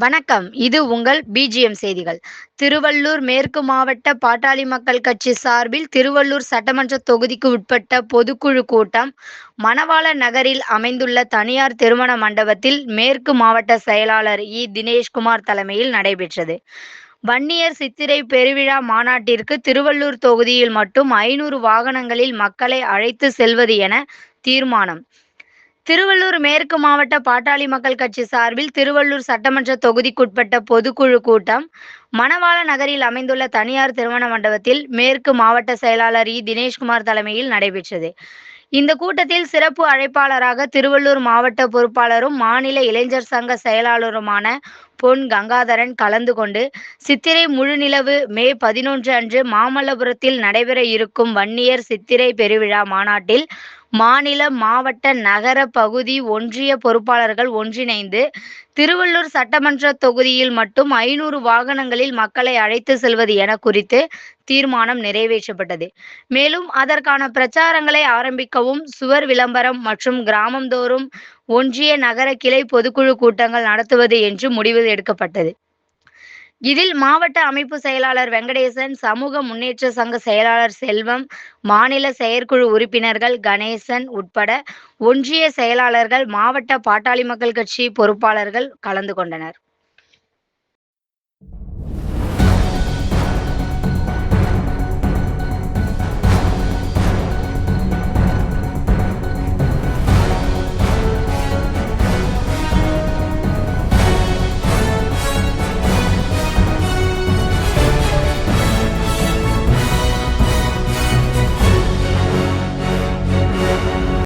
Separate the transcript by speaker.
Speaker 1: வணக்கம். இது உங்கள் பிஜிஎம் செய்திகள். திருவள்ளூர் மேற்கு மாவட்ட பாட்டாளி மக்கள் கட்சி சார்பில் திருவள்ளூர் சட்டமன்ற தொகுதிக்கு உட்பட்ட பொதுக்குழு கூட்டம் மணவாள நகரில் அமைந்துள்ள தனியார் திருமண மண்டபத்தில் மேற்கு மாவட்ட செயலாளர் இ. தினேஷ்குமார் தலைமையில் நடைபெற்றது. வன்னியர் சித்திரை பெருவிழா மாநாட்டிற்கு திருவள்ளூர் தொகுதியில் மட்டும் ஐநூறு வாகனங்களில் மக்களை அழைத்து செல்வது என தீர்மானம். திருவள்ளூர் மேற்கு மாவட்ட பாட்டாளி மக்கள் கட்சி சார்பில் திருவள்ளூர் சட்டமன்ற தொகுதிக்குட்பட்ட பொதுக்குழு கூட்டம் மணவாள நகரில் அமைந்துள்ள தனியார் திருமண மண்டபத்தில் மேற்கு மாவட்ட செயலாளர் இ. தினேஷ்குமார் தலைமையில் நடைபெற்றது. இந்த கூட்டத்தில் சிறப்பு அழைப்பாளராக திருவள்ளூர் மாவட்ட பொறுப்பாளரும் மாநில இளைஞர் சங்க செயலாளருமான பொன் கங்காதரன் கலந்து கொண்டு சித்திரை முழுநிலவு மே பதினொன்று அன்று மாமல்லபுரத்தில் நடைபெற இருக்கும் வன்னியர் சித்திரை பெருவிழா மாநாட்டில் மாநில மாவட்ட நகர பகுதி ஒன்றிய பொறுப்பாளர்கள் ஒன்றிணைந்து திருவள்ளூர் சட்டமன்ற தொகுதியில் மட்டும் ஐநூறு வாகனங்களில் மக்களை அழைத்து செல்வது என குறித்து தீர்மானம் நிறைவேற்றப்பட்டது. மேலும் அதற்கான பிரச்சாரங்களை ஆரம்பிக்கவும் சுவர் விளம்பரம் மற்றும் கிராமந்தோறும் ஒன்றிய நகர கிளை பொதுக்குழு கூட்டங்கள் நடத்துவது என்று முடிவு எடுக்கப்பட்டது. இதில் மாவட்ட அமைப்பு செயலாளர் வெங்கடேசன் சமூக முன்னேற்ற சங்க செயலாளர் செல்வம் மாநில செயற்குழு உறுப்பினர்கள் கணேசன் உட்பட ஒன்றிய செயலாளர்கள் மாவட்ட பாட்டாளி மக்கள் கட்சி பொறுப்பாளர்கள் கலந்து கொண்டனர்.